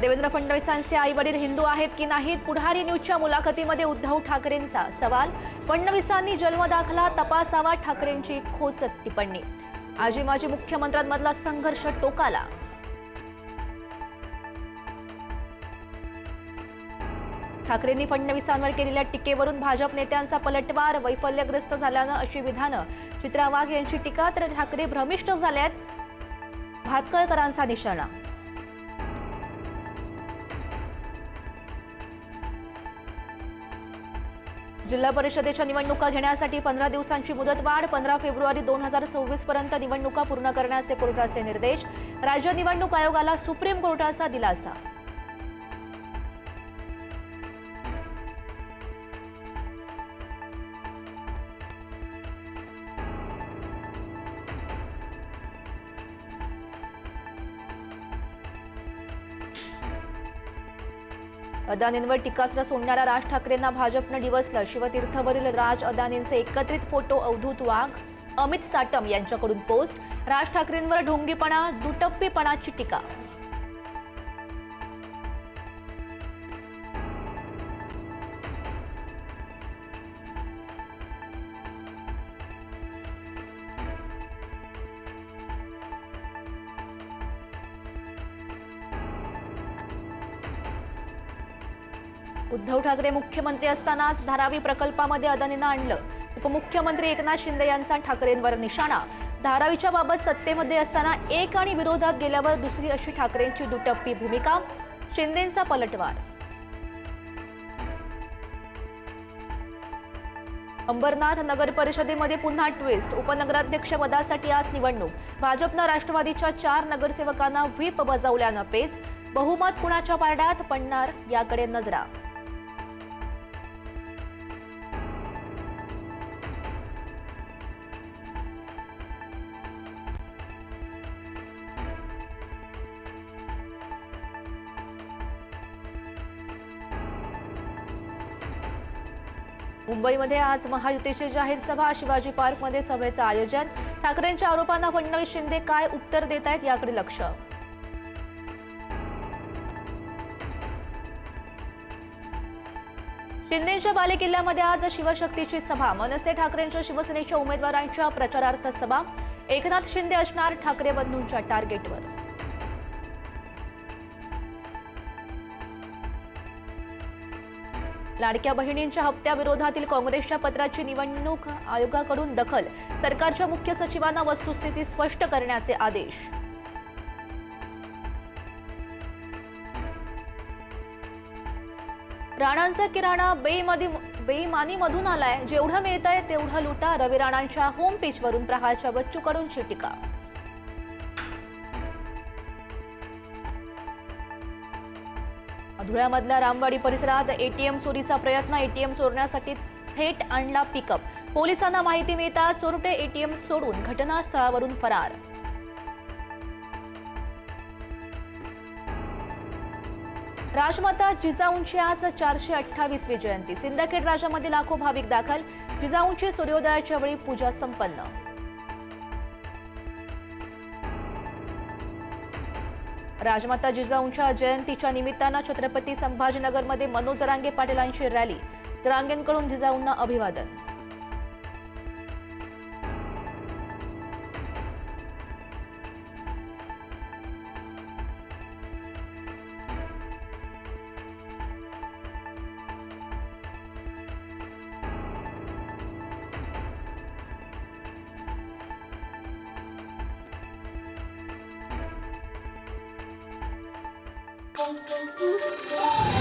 देवेंद्र फडणवीसांचे आई वडील हिंदू आहेत की नाहीत पुढारी न्यूजच्या मुलाखतीमध्ये उद्धव ठाकरेंचा सवाल. फडणवीसांनी जन्मदाखला तपासावा ठाकरेंची खोचक टिप्पणी. आजी माजी मुख्यमंत्र्यांमधला संघर्ष टोकाला. ठाकरेंनी फडणवीसांवर केलेल्या टीकेवरून भाजप नेत्यांचा पलटवार वैफल्यग्रस्त झाल्यानं अशी विधानं. चित्रा वाघ यांची टीका तर ठाकरे भ्रमिष्ट झाल्यात. भातकळकरांचा निशाणा. जिल्हा परिषदेच्या निवडणुका घेण्यासाठी पंधरा दिवसांची मुदतवाढ पंधरा फेब्रुवारी दोन हजार सव्वीस पर्यंत निवडणुका पूर्ण करण्याचे कोर्टाचे निर्देश. राज्य निवडणूक आयोगाला सुप्रीम कोर्टाचा दिलासा. अदानींवर टीकास्त्र सोडणाऱ्या राज ठाकरेंना भाजपनं डिवसलं. शिवतीर्थवरील राज अदानींचे एकत्रित फोटो अवधूत वाघ अमित साटम यांच्याकडून पोस्ट. राज ठाकरेंवर ढोंगीपणा दुटप्पीपणाची टीका. उद्धव ठाकरे मुख्यमंत्री असतानाच धारावी प्रकल्पामध्ये अदानीनं आणलं. उपमुख्यमंत्री एकनाथ शिंदे यांचा ठाकरेंवर निशाणा. धारावीच्या बाबत सत्तेमध्ये असताना एक आणि विरोधात गेल्यावर दुसरी अशी ठाकरेंची दुटप्पी भूमिका शिंदेंचा पलटवार. अंबरनाथ नगर परिषदेमध्ये पुन्हा ट्विस्ट उपनगराध्यक्ष पदासाठी आज निवडणूक. भाजपनं राष्ट्रवादीच्या चार नगरसेवकांना व्हीप बजावल्यानं पेच. बहुमत कुणाच्या पारड्यात? पडणार याकडे नजरा. मुंबईमध्ये आज महायुतीची जाहीर सभा. शिवाजी पार्कमध्ये सभेचं आयोजन. ठाकरेंच्या आरोपांना फडणवीस शिंदे काय उत्तर देत आहेत याकडे लक्ष. शिंदेच्या बालेकिल्ल्यामध्ये आज शिवशक्तीची सभा. मनसे ठाकरेंच्या शिवसेनेच्या उमेदवारांच्या प्रचारार्थ सभा. एकनाथ शिंदे असणार ठाकरे बंधूंच्या टार्गेटवर. लाडक्या बहिणींच्या हप्त्याविरोधातील काँग्रेसच्या पत्राची निवडणूक आयोगाकडून दखल सरकारच्या मुख्य सचिवांना वस्तुस्थिती स्पष्ट करण्याचे आदेश. राणांचा किराणा बेईमानी बेईमानीमधून आलाय. जेवढं मिळतंय तेवढं लुटा रवी राणांच्या होम पेजवरून प्रहारच्या बच्चूकडूनची टीका. धुळ्यामधल्या रामवाडी परिसरात एटीएम चोरीचा प्रयत्न एटीएम चोरण्यासाठी थेट आणला पिकअप. पोलिसांना माहिती मिळताच चोरटे एटीएम सोडून घटनास्थळावरून फरार. राजमाता जिजाऊंची आज चारशे अठ्ठावीसवी जयंती सिंदखेड राजामध्ये लाखो भाविक दाखल. जिजाऊंची सूर्योदयाच्या वेळी पूजा संपन्न. राजमाता जिजाऊंच्या जयंतीच्या निमित्तानं छत्रपती संभाजीनगरमध्ये मनोज जरांगे पाटीलांची रॅली. जरांगेंकडून जिजाऊंना अभिवादन. bom, bom, bom, bom.